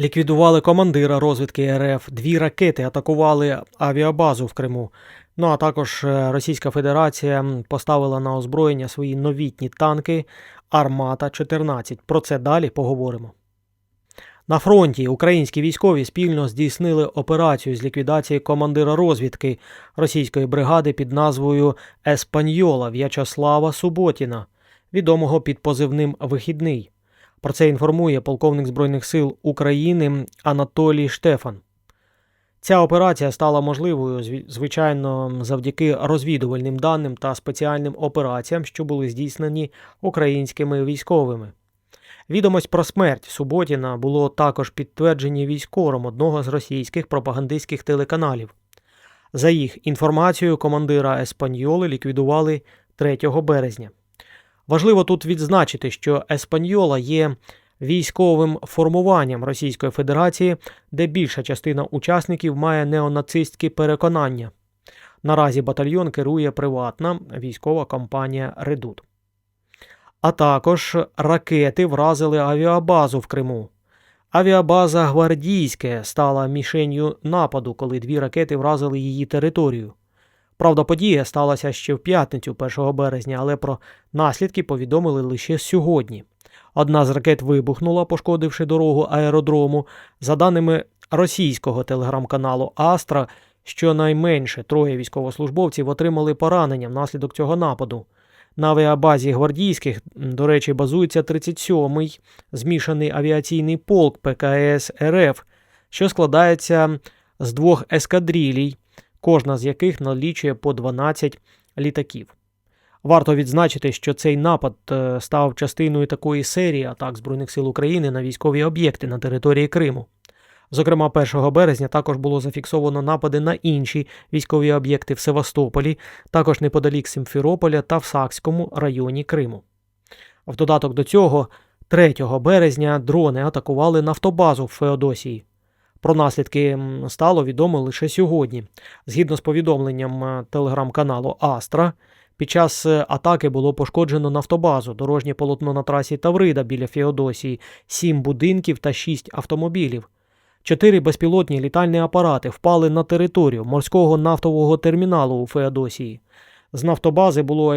Ліквідували командира розвідки РФ, дві ракети атакували авіабазу в Криму. Ну а також е, Російська Федерація поставила на озброєння свої новітні танки Армата 14. Про це далі поговоримо. На фронті українські військові спільно здійснили операцію з ліквідації командира розвідки російської бригади під назвою Еспаньола В'ячеслава Суботіна, відомого під позивним Вихідний. Про це інформує полковник Збройних сил України Анатолій Штефан. Ця операція стала можливою, звичайно, завдяки розвідувальним даним та спеціальним операціям, що були здійснені українськими військовими. Відомость про смерть Суботіна було також підтверджені військовим одного з російських пропагандистських телеканалів. За їх інформацією, командира Еспаньоли ліквідували 3 березня. Важливо тут відзначити, що Еспаньола є військовим формуванням Російської Федерації, де більша частина учасників має неонацистські переконання. Наразі батальйон керує приватна військова компанія Редут. А також ракети вразили авіабазу в Криму. Авіабаза Гвардійське стала мішенью нападу, коли дві ракети вразили її територію. Правда, подія сталася ще в п'ятницю 1 березня, але про наслідки повідомили лише сьогодні. Одна з ракет вибухнула, пошкодивши дорогу аеродрому. За даними російського телеграм-каналу Астра, щонайменше троє військовослужбовців отримали поранення внаслідок цього нападу. На авіабазі гвардійських, до речі, базується 37-й змішаний авіаційний полк ПКС РФ, що складається з двох ескадрилій, кожна з яких налічує по 12 літаків. Варто відзначити, що цей напад е, став частиною такої серії атак Збройних сил України на військові об'єкти на території Криму. Зокрема, 1 березня також було зафіксовано напади на інші військові об'єкти в Севастополі, також неподалік Симферополя та в Сакському районі Криму. В додаток до цього, 3 березня дрони атакували нафтобазу в Феодосії. Про наслідки стало відомо лише сьогодні. Згідно з повідомленням е, телеграм-каналу Астра, під час е, атаки було пошкоджено нафтобазу, дорожнє полотно на трасі Таврида біля Феодосії, сім будинків та шість автомобілів. Чотири безпілотні літальні апарати впали на територію морського нафтового терміналу у Феодосії. З нафтобази було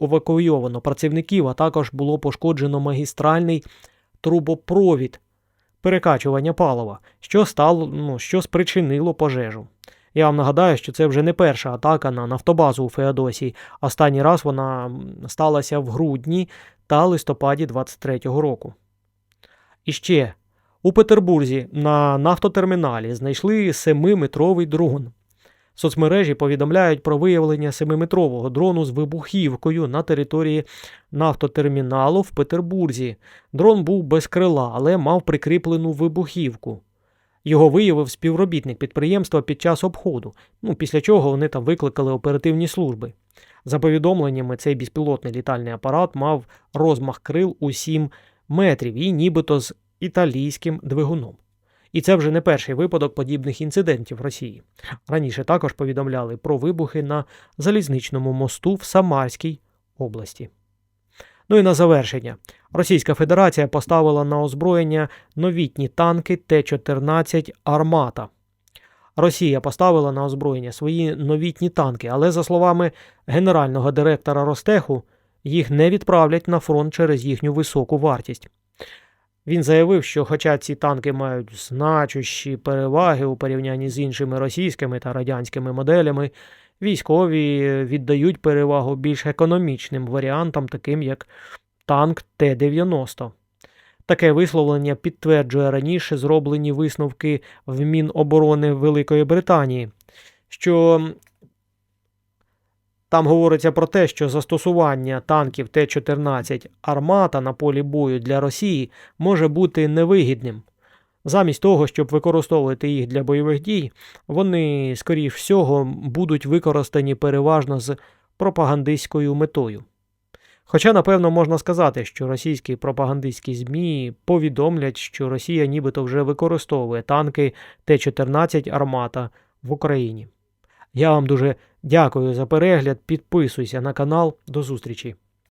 евакуйовано працівників, а також було пошкоджено магістральний трубопровід перекачування палива, що стало, ну, що спричинило пожежу. Я вам нагадаю, що це вже не перша атака на нафтобазу у Феодосії. Останній раз вона сталася в грудні та листопаді 23-го року. І ще у Петербурзі на нафтотерміналі знайшли 7-метровий дрон. Соцмережі повідомляють про виявлення 7-метрового дрону з вибухівкою на території нафтотерміналу в Петербурзі. Дрон був без крила, але мав прикріплену вибухівку. Його виявив співробітник підприємства під час обходу, ну, після чого вони там викликали оперативні служби. За повідомленнями, цей безпілотний літальний апарат мав розмах крил у 7 метрів і нібито з італійським двигуном. І це вже не перший випадок подібних інцидентів в Росії. Раніше також повідомляли про вибухи на залізничному мосту в Самарській області. Ну і на завершення. Російська Федерація поставила на озброєння новітні танки Т-14 Армата. Росія поставила на озброєння свої новітні танки, але, за словами генерального директора Ростеху, їх не відправлять на фронт через їхню високу вартість. Він заявив, що хоча ці танки мають значущі переваги у порівнянні з іншими російськими та радянськими моделями, військові віддають перевагу більш економічним варіантам, таким як танк Т-90. Таке висловлення підтверджує раніше зроблені висновки в Міноборони Великої Британії, що там говориться про те, що застосування танків Т-14 Армата на полі бою для Росії може бути невигідним. Замість того, щоб використовувати їх для бойових дій, вони, скоріш всього, будуть використані переважно з пропагандистською метою. Хоча, напевно, можна сказати, що російські пропагандистські ЗМІ повідомлять, що Росія нібито вже використовує танки Т-14 Армата в Україні. Я вам дуже дякую за перегляд. Підписуйся на канал. До зустрічі!